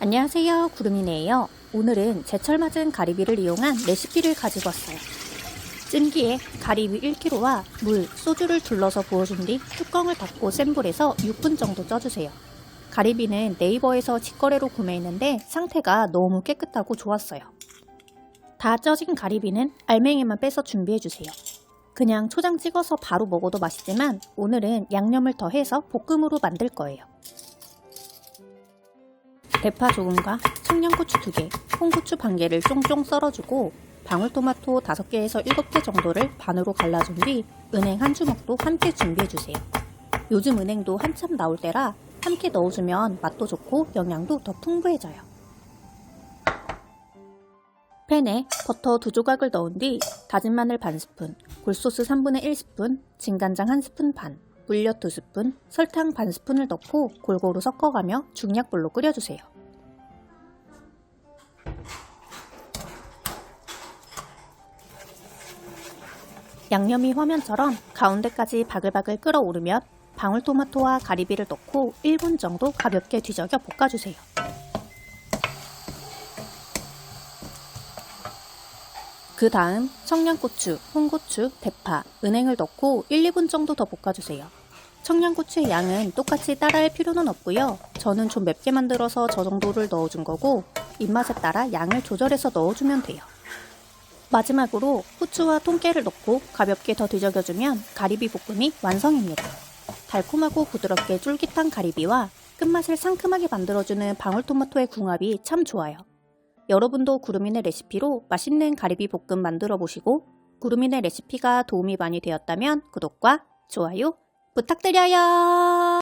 안녕하세요 구름이네요. 오늘은 제철 맞은 가리비를 이용한 레시피를 가지고 왔어요. 찜기에 가리비 1kg와 물, 소주를 둘러서 부어준 뒤 뚜껑을 닫고 센 불에서 6분 정도 쪄주세요. 가리비는 네이버에서 직거래로 구매했는데 상태가 너무 깨끗하고 좋았어요. 다 쪄진 가리비는 알맹이만 빼서 준비해주세요. 그냥 초장 찍어서 바로 먹어도 맛있지만 오늘은 양념을 더해서 볶음으로 만들 거예요 대파 조금과 청양고추 2개, 홍고추 반 개를 쫑쫑 썰어주고 방울토마토 5개에서 7개 정도를 반으로 갈라준 뒤 은행 한 주먹도 함께 준비해주세요. 요즘 은행도 한참 나올 때라 함께 넣어주면 맛도 좋고 영양도 더 풍부해져요. 팬에 버터 두 조각을 넣은 뒤 다진 마늘 반 스푼, 굴소스 3분의 1 스푼, 진간장 1 스푼 반, 물엿 2스푼, 설탕 반 스푼을 넣고 골고루 섞어가며 중약불로 끓여주세요. 양념이 화면처럼 가운데까지 바글바글 끓어오르면 방울토마토와 가리비를 넣고 1분 정도 가볍게 뒤적여 볶아주세요. 그 다음 청양고추, 홍고추, 대파, 은행을 넣고 1, 2분 정도 더 볶아주세요. 청양고추의 양은 똑같이 따라할 필요는 없고요. 저는 좀 맵게 만들어서 저 정도를 넣어준 거고 입맛에 따라 양을 조절해서 넣어주면 돼요. 마지막으로 후추와 통깨를 넣고 가볍게 더 뒤적여주면 가리비 볶음이 완성입니다. 달콤하고 부드럽게 쫄깃한 가리비와 끝맛을 상큼하게 만들어주는 방울토마토의 궁합이 참 좋아요. 여러분도 구름이네 레시피로 맛있는 가리비 볶음 만들어 보시고 구름이네 레시피가 도움이 많이 되었다면 구독과 좋아요 부탁드려요.